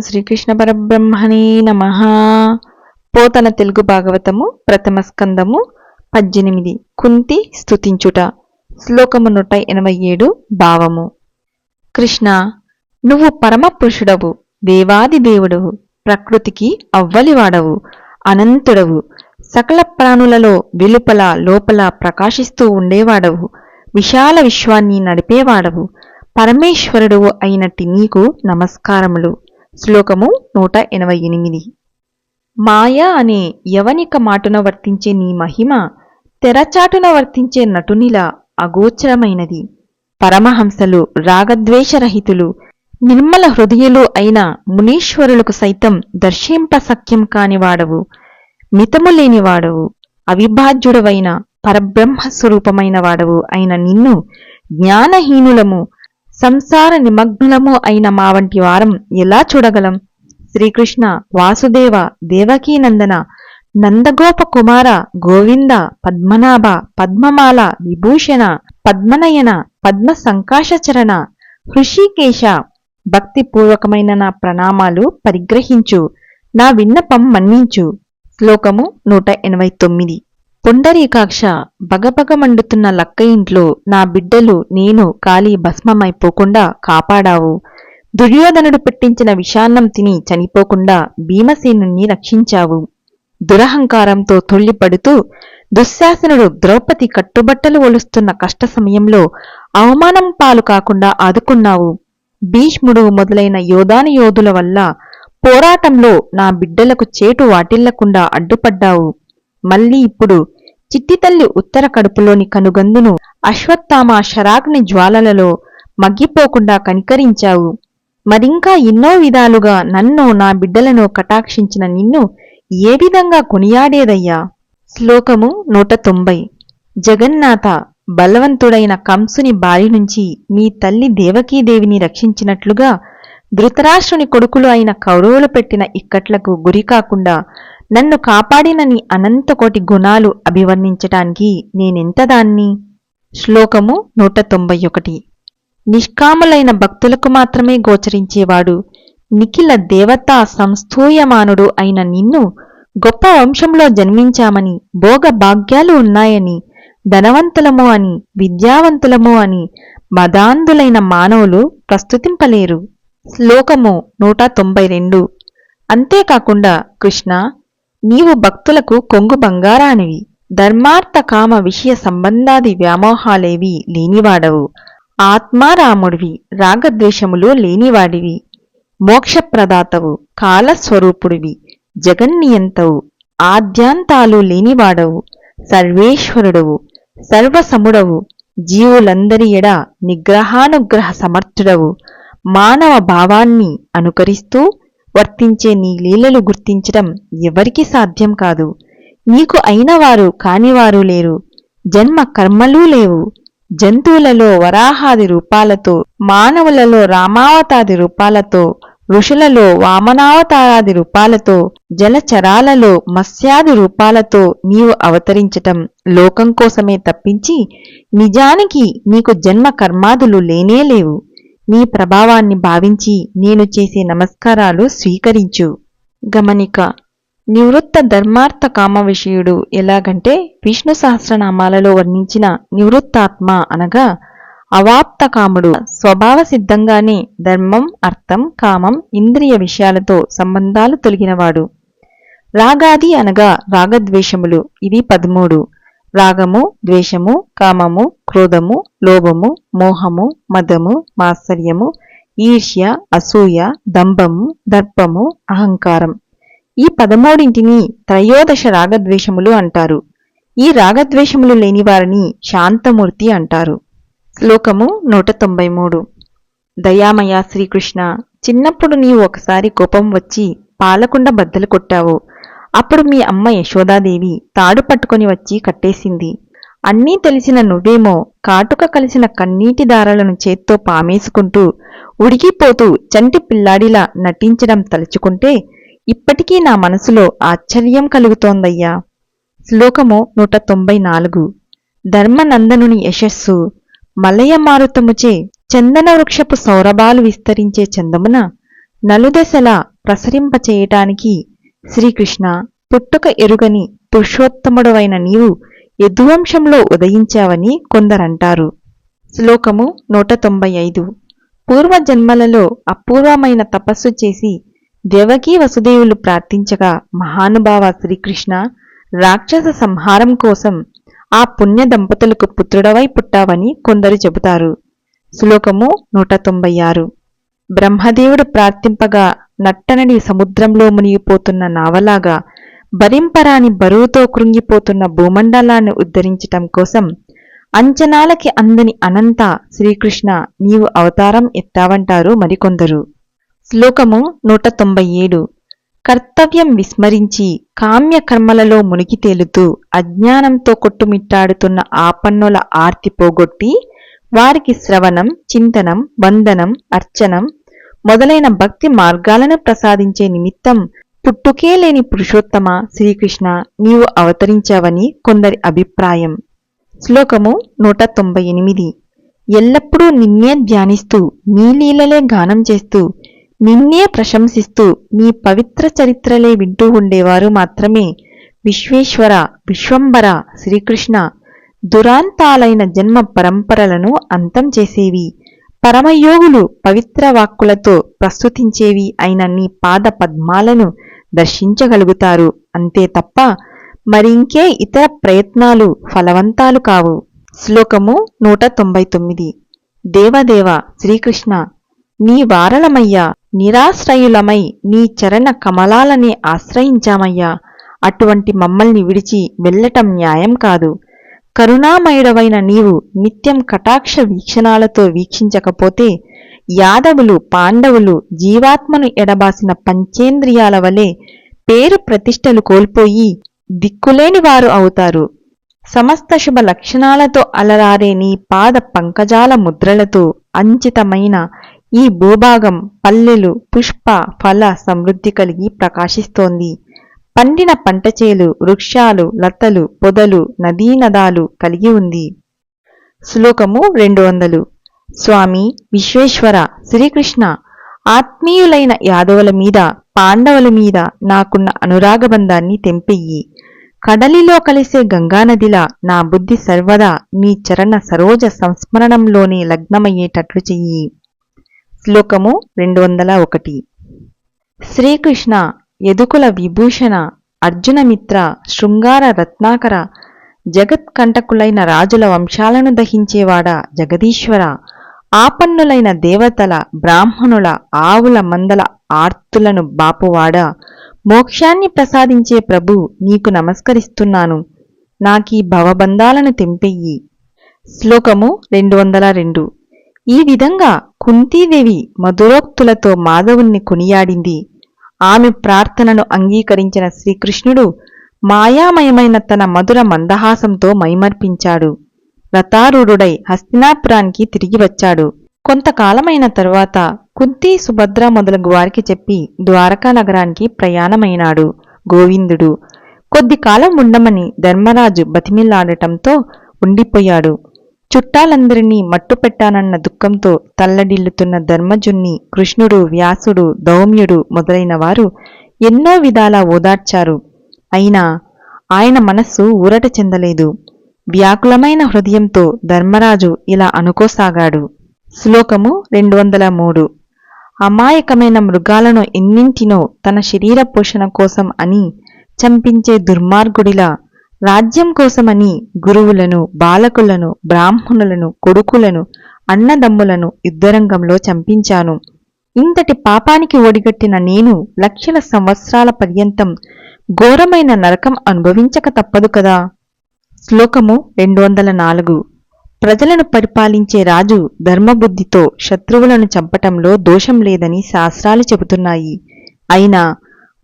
శ్రీకృష్ణ పరబ్రహ్మణే నమ. పోతన తెలుగు భాగవతము ప్రథమ స్కందము పద్దెనిమిది. కుంతి స్థుతించుట శ్లోకము నూట ఎనభై ఏడు భావము. కృష్ణ నువ్వు పరమ పురుషుడవు దేవాది దేవుడవు ప్రకృతికి అవ్వలివాడవు అనంతుడవు సకల ప్రాణులలో వెలుపల లోపల ప్రకాశిస్తూ ఉండేవాడవు విశాల విశ్వాన్ని నడిపేవాడవు పరమేశ్వరుడు అయినట్టి నీకు నమస్కారములు. శ్లోకము నూట ఎనభై ఎనిమిది. మాయ అనే యవనిక మాటున వర్తించే నీ మహిమ తెరచాటున వర్తించే నటునిలా అగోచరమైనది. పరమహంసలు రాగద్వేషరహితులు నిర్మల హృదయులు అయిన మునీశ్వరులకు సైతం దర్శింప సఖ్యం కానివాడవు మితము లేనివాడవు అవిభాజ్యుడవైన పరబ్రహ్మ స్వరూపమైన వాడవు అయిన నిన్ను జ్ఞానహీనులము సంసార నిమగ్నులము అయిన మా వంటి వారం ఎలా చూడగలం? శ్రీకృష్ణ వాసుదేవ దేవకీనందన నందగోప కుమార గోవింద పద్మనాభ పద్మమాల విభూషణ పద్మనయన పద్మ సంకాశచరణ హృషికేశ. భక్తిపూర్వకమైన నా ప్రణామాలు పరిగ్రహించు. నా విన్నపం మన్నించు. శ్లోకము నూట ఎనభై తొమ్మిది. పుండరీకాక్ష బగబగ మండుతున్న లక్క ఇంట్లో నా బిడ్డలు నేను కాలి భస్మమైపోకుండా కాపాడావు. దుర్యోధనుడు పెట్టించిన విషాన్నం తిని చనిపోకుండా భీమసేనుణ్ణి రక్షించావు. దురహంకారంతో తుళ్ళిపడుతూ దుశ్శాసనుడు ద్రౌపది కట్టుబట్టలు ఒలుస్తున్న కష్ట సమయంలో అవమానం పాలు కాకుండా ఆదుకున్నావు. భీష్ముడు మొదలైన యోధాను యోధుల వల్ల పోరాటంలో నా బిడ్డలకు చేటు వాటిల్లకుండా అడ్డుపడ్డావు. మళ్ళీ ఇప్పుడు చిట్టి తల్లి ఉత్తర కడుపులోని కనుగందును అశ్వత్థామ శరాగ్ని జ్వాలలలో మగ్గిపోకుండా కనికరించావు. మరింకా ఎన్నో విధాలుగా నన్ను నా బిడ్డలను కటాక్షించిన నిన్ను ఏ విధంగా కొనియాడేదయ్యా? శ్లోకము నూట తొంభై. జగన్నాథ బలవంతుడైన కంసుని బారి నుంచి మీ తల్లి దేవకీదేవిని రక్షించినట్లుగా ధృతరాష్ట్రుని కొడుకులు అయిన కౌరవులు పెట్టిన ఇక్కట్లకు గురి కాకుండా నన్ను కాపాడిన నీ అనంతకోటి గుణాలు అభివర్ణించటానికి నేనెంత దాన్ని శ్లోకము నూట తొంభై ఒకటి. నిష్కాములైన భక్తులకు మాత్రమే గోచరించేవాడు నిఖిల దేవతా సంస్థూయమానుడు అయిన నిన్ను గొప్ప వంశంలో జన్మించామని భోగ భాగ్యాలు ఉన్నాయని ధనవంతులము అని విద్యావంతులము అని మదాంధులైన మానవులు ప్రస్తుతింపలేరు. శ్లోకము నూట తొంభై రెండు. అంతేకాకుండా కృష్ణ నీవు భక్తులకు కొంగు బంగారానివి. ధర్మార్థ కామ విషయ సంబంధాది వ్యామోహాలేవి లేనివాడవు. ఆత్మారాముడివి రాగద్వేషములు లేనివాడివి. మోక్షప్రదాతవు కాలస్వరూపుడివి జగన్నియంతవు. ఆద్యాంతాలు లేనివాడవు. సర్వేశ్వరుడవు సర్వసముడవు. జీవులందరి ఎడ నిగ్రహానుగ్రహ సమర్థుడవు. మానవ భావాన్ని అనుకరిస్తూ వర్తించే నీ లీలలు గుర్తించటం ఎవరికీ సాధ్యం కాదు. నీకు అయినవారు కానివారు లేరు. జన్మ కర్మలూ లేవు. జంతువులలో వరాహాది రూపాలతో మానవులలో రామావతాది రూపాలతో ఋషులలో వామనావతారాది రూపాలతో జలచరాలలో మత్స్యాది రూపాలతో నీవు అవతరించటం లోకం కోసమే తప్పించి నిజానికి నీకు జన్మ కర్మాదులు లేనే మీ నీ ప్రభావాన్ని భావించి నేను చేసే నమస్కారాలు స్వీకరించు. గమనిక నివృత్త ధర్మార్థ కామ విషయుడు ఎలాగంటే విష్ణు సహస్రనామాలలో వర్ణించిన నివృత్తాత్మ అనగా అవాప్త కాముడు. స్వభావ సిద్ధంగానే ధర్మం అర్థం కామం ఇంద్రియ విషయాలతో సంబంధాలు తొలగినవాడు. రాగాది అనగా రాగద్వేషములు. ఇవి పదమూడు. రాగము ద్వేషము కామము క్రోధము లోభము మోహము మదము మాత్సర్యము ఈర్ష్య అసూయ దంభము దర్పము అహంకారం. ఈ పదమూడింటిని త్రయోదశ రాగద్వేషములు అంటారు. ఈ రాగద్వేషములు లేని వారిని శాంతమూర్తి అంటారు. శ్లోకము నూట తొంభై మూడు. దయామయ శ్రీకృష్ణ చిన్నప్పుడు నీవు ఒకసారి కోపం వచ్చి పాలకుండ బద్దలు కొట్టావు. అప్పుడు మీ అమ్మ యశోదాదేవి తాడు పట్టుకొని వచ్చి కట్టేసింది. అన్నీ తెలిసిన నువ్వేమో కాటుక కలిసిన కన్నీటి దారాలను చేత్తో పామేసుకుంటూ ఉడికిపోతూ చంటి పిల్లాడిలా నటించడం తలుచుకుంటే ఇప్పటికీ నా మనసులో ఆశ్చర్యం కలుగుతోందయ్యా. శ్లోకము నూట తొంభై నాలుగు. ధర్మనందనుని యశస్సు మలయమారుతముచే చందన వృక్షపు సౌరభాలు విస్తరించే చందమున నలుదశలా ప్రసరింపచేయటానికి శ్రీకృష్ణ పుట్టుక ఎరుగని పురుషోత్తముడవైన నీవు యదువంశంలో ఉదయించావని కొందరంటారు. శ్లోకము నూట తొంభై ఐదు. పూర్వజన్మలలో అపూర్వమైన తపస్సు చేసి దేవకీ వసుదేవులు ప్రార్థించగా మహానుభావ శ్రీకృష్ణ రాక్షస సంహారం కోసం ఆ పుణ్య దంపతులకు పుత్రుడవై పుట్టావని కొందరు చెబుతారు. శ్లోకము నూట తొంభై ఆరు. బ్రహ్మదేవుడు ప్రార్థింపగా నట్టనడి సముద్రంలో మునిగిపోతున్న నావలాగా భరింపరాని బరువుతో కృంగిపోతున్న భూమండలాన్ని ఉద్ధరించటం కోసం అంచనాలకి అందని అనంత శ్రీకృష్ణ నీవు అవతారం ఎత్తావంటారు మరికొందరు. శ్లోకము నూట తొంభై ఏడు. కర్తవ్యం విస్మరించి కామ్య కర్మలలో మునిగి తేలుతూ అజ్ఞానంతో కొట్టుమిట్టాడుతున్న ఆపన్నుల ఆర్తి పోగొట్టి వారికి శ్రవణం చింతనం వందనం అర్చనం మొదలైన భక్తి మార్గాలను ప్రసాదించే నిమిత్తం పుట్టుకే లేని పురుషోత్తమ శ్రీకృష్ణ నీవు అవతరించావని కొందరి అభిప్రాయం. శ్లోకము నూట తొంభై ఎనిమిది. ఎల్లప్పుడూ నిన్నే ధ్యానిస్తూ నీ లీలలే గానం చేస్తూ నిన్నే ప్రశంసిస్తూ నీ పవిత్ర చరిత్రలే వింటూ ఉండేవారు మాత్రమే విశ్వేశ్వర విశ్వంబర శ్రీకృష్ణ దురాంతాలైన జన్మ పరంపరలను అంతం చేసేవి. పరమయోగులు పవిత్ర వాక్కులతో ప్రస్తుతించేవి అయిన నీ పాద పద్మాలను దర్శించగలుగుతారు. అంతే తప్ప మరింకే ఇతర ప్రయత్నాలు ఫలవంతాలు కావు. శ్లోకము నూట తొంభై తొమ్మిది. దేవదేవ శ్రీకృష్ణ నీ వారలమయ్యా నిరాశ్రయులమై నీ చరణ కమలాలనే ఆశ్రయించామయ్యా. అటువంటి మమ్మల్ని విడిచి వెళ్ళటం న్యాయం కాదు. కరుణామయుడవైన నీవు నిత్యం కటాక్ష వీక్షణాలతో వీక్షించకపోతే యాదవులు పాండవులు జీవాత్మను ఎడబాసిన పంచేంద్రియాల వలె పేరు ప్రతిష్టలు కోల్పోయి దిక్కులేని వారు అవుతారు. సమస్త శుభ లక్షణాలతో అలరారే నీ పాద పంకజాల ముద్రలతో అంచితమైన ఈ భూభాగం పల్లెలు పుష్ప ఫల సమృద్ధి కలిగి ప్రకాశిస్తోంది. పండిన పంటచేలు వృక్షాలు లతలు పొదలు నదీనదాలు కలిగి ఉంది. శ్లోకము రెండు వందలు. స్వామి విశ్వేశ్వర శ్రీకృష్ణ ఆత్మీయులైన యాదవుల మీద పాండవుల మీద నాకున్న అనురాగబంధాన్ని తెంపెయ్యి. కడలిలో కలిసే గంగానదిలా నా బుద్ధి సర్వదా నీ చరణ సరోజ సంస్మరణంలోనే లగ్నమయ్యేటట్లు చెయ్యి. శ్లోకము రెండు వందల ఒకటి. శ్రీకృష్ణ యదుకుల విభూషణ అర్జునమిత్ర శృంగార రత్నాకర జగత్కంటకులైన రాజుల వంశాలను దహించేవాడా జగదీశ్వర ఆపన్నులైన దేవతల బ్రాహ్మణుల ఆవుల మందల ఆర్తులను బాపువాడా. మోక్షాన్ని ప్రసాదించే ప్రభు నీకు నమస్కరిస్తున్నాను. నాకీ భవబంధాలను తెంపెయ్యి. శ్లోకము రెండు వందల రెండు. ఈ విధంగా కుంతీదేవి మధురోక్తులతో మాధవుణ్ణి కొనియాడింది. ఆమె ప్రార్థనను అంగీకరించిన శ్రీకృష్ణుడు మాయామయమైన తన మధుర మందహాసంతో మైమర్పించాడు. రతారూఢుడై హస్తినాపురానికి తిరిగి వచ్చాడు. కొంతకాలమైన తరువాత కుంతి సుభద్ర మొదలగు వారికి చెప్పి ద్వారకా నగరానికి ప్రయాణమైనాడు గోవిందుడు. కొద్ది కాలం ఉండమని ధర్మరాజు బతిమిల్లాడటంతో ఉండిపోయాడు. చుట్టాలందరినీ మట్టుపెట్టానన్న దుఃఖంతో తల్లడిల్లుతున్న ధర్మజున్ని కృష్ణుడు వ్యాసుడు దౌమ్యుడు మొదలైన వారు ఎన్నో విధాలా ఓదార్చారు. అయినా ఆయన మనస్సు ఊరట చెందలేదు. వ్యాకులమైన హృదయంతో ధర్మరాజు ఇలా అనుకోసాగాడు. శ్లోకము రెండు వందల మూడు అమాయకమైన మృగాలను ఎన్నింటినో తన శరీర పోషణ కోసం అని చంపించే దుర్మార్గుడిలా రాజ్యం కోసమని గురువులను బాలకులను బ్రాహ్మణులను కొడుకులను అన్నదమ్ములను యుద్ధరంగంలో చంపించాను. ఇంతటి పాపానికి ఒడిగట్టిన నేను లక్షల సంవత్సరాల పర్యంతం ఘోరమైన నరకం అనుభవించక తప్పదు కదా? శ్లోకము రెండు వందల నాలుగు ప్రజలను పరిపాలించే రాజు ధర్మబుద్ధితో శత్రువులను చంపటంలో దోషం లేదని శాస్త్రాలు చెబుతున్నాయి. అయినా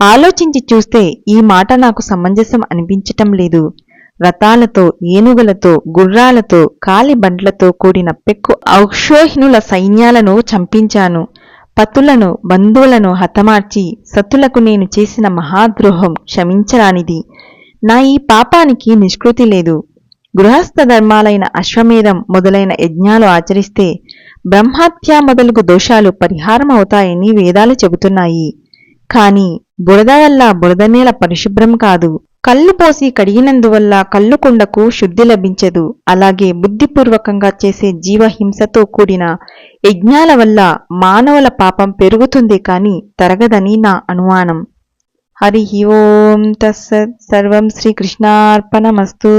ఆలోచించి చూస్తే ఈ మాట నాకు సమంజసం అనిపించటం లేదు. రథాలతో ఏనుగులతో గుర్రాలతో కాలిబండ్లతో కూడిన పెక్కు ఔక్షోహిణుల సైన్యాలను చంపించాను. పతులను బంధువులను హతమార్చి సతులకు నేను చేసిన మహాద్రోహం క్షమించరానిది. నా ఈ పాపానికి నిష్కృతి లేదు. గృహస్థ ధర్మాలైన అశ్వమేధం మొదలైన యజ్ఞాలు ఆచరిస్తే బ్రహ్మత్య మొదలగు దోషాలు పరిహారం అవుతాయని వేదాలు చెబుతున్నాయి. కానీ బురద వల్ల బురద నేల పరిశుభ్రం కాదు. కళ్ళు పోసి కడిగినందువల్ల కళ్ళు కుండకు శుద్ధి లభించదు. అలాగే బుద్ధిపూర్వకంగా చేసే జీవహింసతో కూడిన యజ్ఞాల వల్ల మానవుల పాపం పెరుగుతుంది కాని తరగదని నా అనుమానం. హరి ఓం తస్సత్. సర్వం శ్రీకృష్ణార్పణమస్తు.